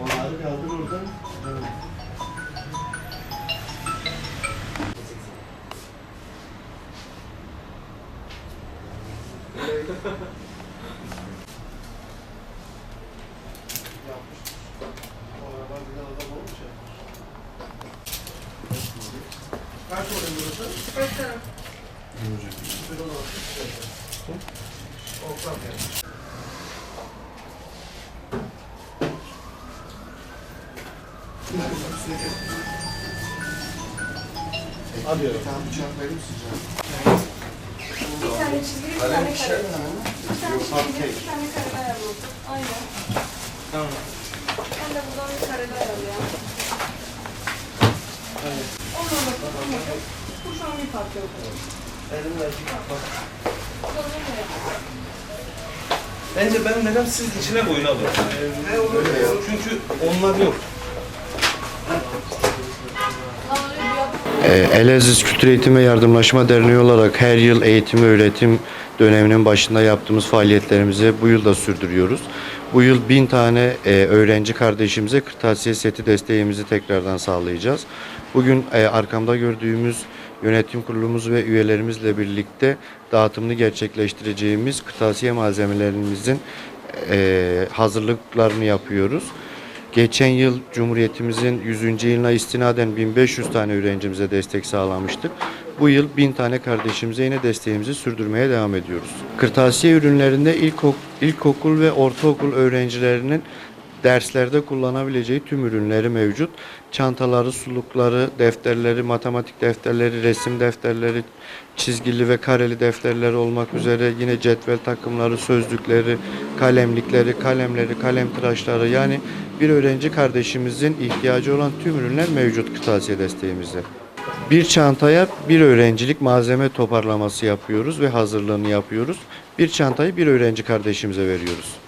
Onları kaldır oradan. Evet. Kaç oraya burası? Kaç taraf? 116 dostum. Alıyorum. Bir tane bıçak verir misin canım? Bir tane çizgili, bir tane kare. Bir tane çizgili, bir tane kare ayarladım. Aynen. Tamam. Ben de buradan bir kare ayarlayalım. Evet. Olmadı, olmadı. Bu şu an bir parça yok. Elimle bir kapak. Bence ben neden siz içine boyun alın. Ne olur ya? Çünkü onlar yok. Ee, Elazığ Kültür Eğitim ve Yardımlaşma Derneği olarak her yıl eğitim ve öğretim döneminin başında yaptığımız faaliyetlerimizi bu yıl da sürdürüyoruz. Bu yıl bin tane e, öğrenci kardeşimize kırtasiye seti desteğimizi tekrardan sağlayacağız. Bugün e, arkamda gördüğümüz yönetim kurulumuz ve üyelerimizle birlikte dağıtımını gerçekleştireceğimiz kırtasiye malzemelerimizin e, hazırlıklarını yapıyoruz. Geçen yıl Cumhuriyetimizin 100. yılına istinaden 1500 tane öğrencimize destek sağlamıştık. Bu yıl 1000 tane kardeşimize yine desteğimizi sürdürmeye devam ediyoruz. Kırtasiye ürünlerinde ilkok, ilkokul ve ortaokul öğrencilerinin derslerde kullanabileceği tüm ürünleri mevcut. Çantaları, sulukları, defterleri, matematik defterleri, resim defterleri, çizgili ve kareli defterleri olmak üzere yine cetvel takımları, sözlükleri, kalemlikleri, kalemleri, kalem tıraşları yani bir öğrenci kardeşimizin ihtiyacı olan tüm ürünler mevcut kırtasiye desteğimizde. Bir çantaya bir öğrencilik malzeme toparlaması yapıyoruz ve hazırlığını yapıyoruz. Bir çantayı bir öğrenci kardeşimize veriyoruz.